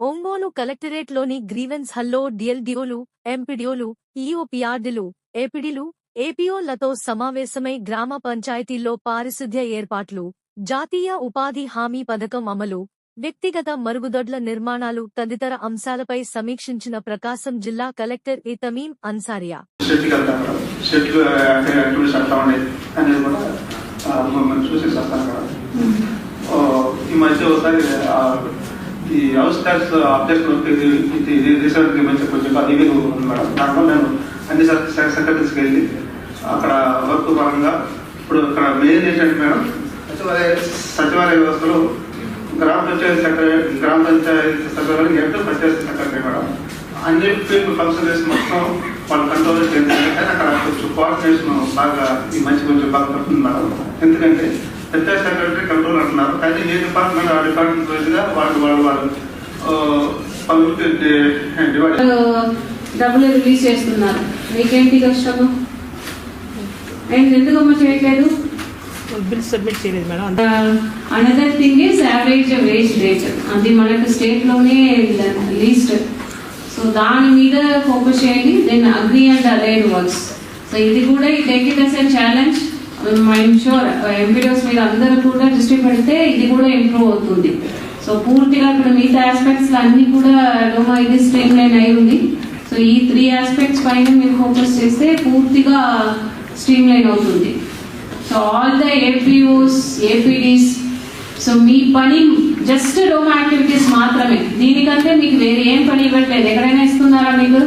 ఒంగోలు కలెక్టరేట్లోని గ్రీవెన్స్ హల్లో డిఎల్డిఓలు ఎంపీడీఓలు ఈఓపీఆర్డీలు ఏపీడీలు ఏపీఓలతో సమావేశమై గ్రామ పంచాయతీల్లో పారిశుధ్య ఏర్పాట్లు జాతీయ ఉపాధి హామీ పథకం అమలు వ్యక్తిగత మరుగుదొడ్ల నిర్మాణాలు తదితర అంశాలపై సమీక్షించిన ప్రకాశం జిల్లా కలెక్టర్ ఏ తమీం అన్సారియా. ఈ మధ్య ఒకసారి ఈ హౌస్ ట్యాక్స్ అబ్జెక్షన్ ఇది రీసెంట్ మంచి కొంచెం ఇది ఉంది మేడం దాంట్లో నేను అన్ని సెక్రటరీస్కి వెళ్ళి అక్కడ వర్క్ పరంగా ఇప్పుడు ఇక్కడ మెయిన్ ఏంటంటే మేడం సచివాలయ సచివాలయ వ్యవస్థలో గ్రామ పంచాయతీ సెక్రటరీ గ్రామ పంచాయతీ సచివాలయం ఎంత పంచాయతీ సెక్రటరీ మేడం. అన్ని ఫీల్డ్ ఫంక్షన్స్ మొత్తం వాళ్ళు కంట్రోల్ చేయాలి కానీ అక్కడ కొంచెం కోఆర్డినేషన్ బాగా ఈ మంచి కొంచెం బాగా పడుతుంది మేడం. ఎందుకంటే పెద్ద సెక్రటరీ కంట్రోల్ అంటున్నారు. కానీ ఏ డిపార్ట్మెంట్ ఆ డిపార్ట్మెంట్ వైజ్గా వాళ్ళు వాళ్ళు వాళ్ళు ఆ, పనులకి డివైడ్ డబ్బులు రిలీజ్ చేస్తున్నారు. మీకేంటి కష్టము? అండ్ ఎందుకమ్మా చేయట్లేదు? బిల్ సబ్మిట్ చేయలేదు madam. Another thing is average wage rate అది మనకు స్టేట్లోనే లీస్ట్ సో దాని మీద ఫోకస్ చేయండి. Then agri and allied works so ఇది కూడా ఈ take it as a challenge I'm sure MPDOs మీద అందరూ కూడా దృష్టి పెడితే ఇది కూడా ఇంప్రూవ్ అవుతుంది. సో పూర్తిగా ఇక్కడ మిగతా ఆస్పెక్ట్స్ అన్ని కూడా డోమా ఇది స్ట్రీమ్ లైన్ అయి ఉంది. సో ఈ త్రీ ఆస్పెక్ట్స్ పైన మీరు ఫోకస్ చేస్తే పూర్తిగా స్ట్రీమ్ లైన్ అవుతుంది. So all the APOs APDs so మీ పని జస్ట్ డోమా యాక్టివిటీస్ మాత్రమే. దీనికంటే మీకు వేరే ఏం పని ఇవ్వట్లేదు. ఎక్కడైనా ఇస్తున్నారా మీకు?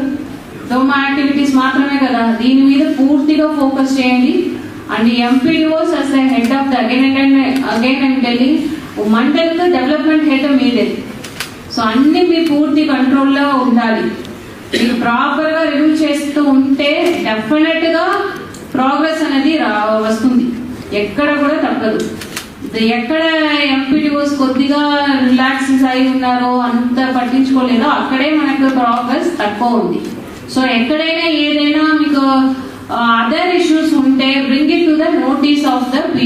డోమా యాక్టివిటీస్ మాత్రమే కదా. దీని మీద పూర్తిగా ఫోకస్ చేయండి. And MPDOs as the head of the again and again and telling mandal development head మీదే సో అన్ని మీ పూర్తి కంట్రోల్లో ఉండాలి. మీరు ప్రాపర్గా రివ్యూ చేస్తూ ఉంటే డెఫినెట్గా ప్రోగ్రెస్ అనేది రా- వస్తుంది. ఎక్కడ కూడా తప్పదు. ఎక్కడ ఎంపీడీఓస్ కొద్దిగా రిలాక్స్ అయి ఉన్నారో అంత పట్టించుకోలేదో అక్కడే మనకు ప్రోగ్రెస్ తక్కువ ఉంది. సో ఎక్కడైనా ఏదైనా మీకు అదర్ ఇష్యూస్ ఉంటే బ్రింగ్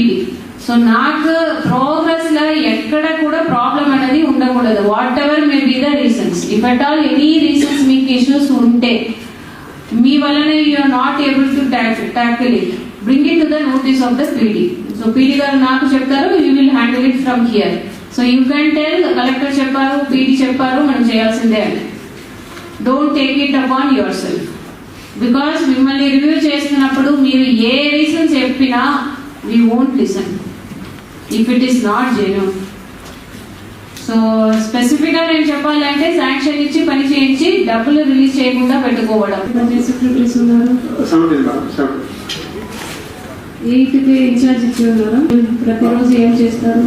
ఆఫ్ సో నాకు ప్రోగ్రెస్లో ఎక్కడ కూడా ప్రాబ్లం అనేది ఉండకూడదు. Whatever may be the reasons if at all any reasons మీకు ఇష్యూస్ ఉంటే మీ వలన you're not able to tackle it bring it to the notice of the PD so PD గారు నాకు చెప్తారు you will handle it from here so you can tell collector చెప్పారు PD చెప్పారు మనం చేయాల్సిందే అని. Don't take it upon yourself because మిమ్మల్ని review చేస్తున్నప్పుడు మీరు ఏ రీజన్ చెప్పినా we won't listen if it is not genuine so స్పెసిఫిక్గా నేను చెప్పాలంటే శాంక్షన్ ఇచ్చి పని చేయించి డబ్బులు రిలీజ్ చేయకుండా పెట్టుకోవడం. ఎయిట్కి ఇన్ఛార్జ్ ఇచ్చి ఉన్నారు? ప్రతిరోజు ఏం చేస్తారు?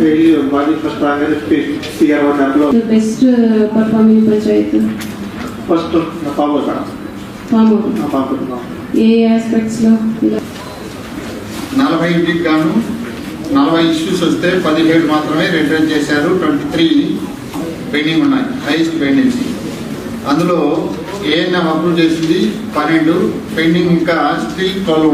Best performing panchayat. First form నా పాప ఏ ఆస్పెక్ట్స్లో? నలభైకి నలభై గాను నలభై ఇష్యూస్ వస్తే పదిహేడు మాత్రమే రిటర్న్ చేశారు. ట్వంటీ త్రీ పెండింగ్ ఉన్నాయి హైయెస్ట్ పెండింగ్స్ అందులో ఏఎన్ఎం అప్రూవ్ చేసింది పన్నెండు. పెండింగ్ ఇంకా స్టిల్ ట్వెల్వ్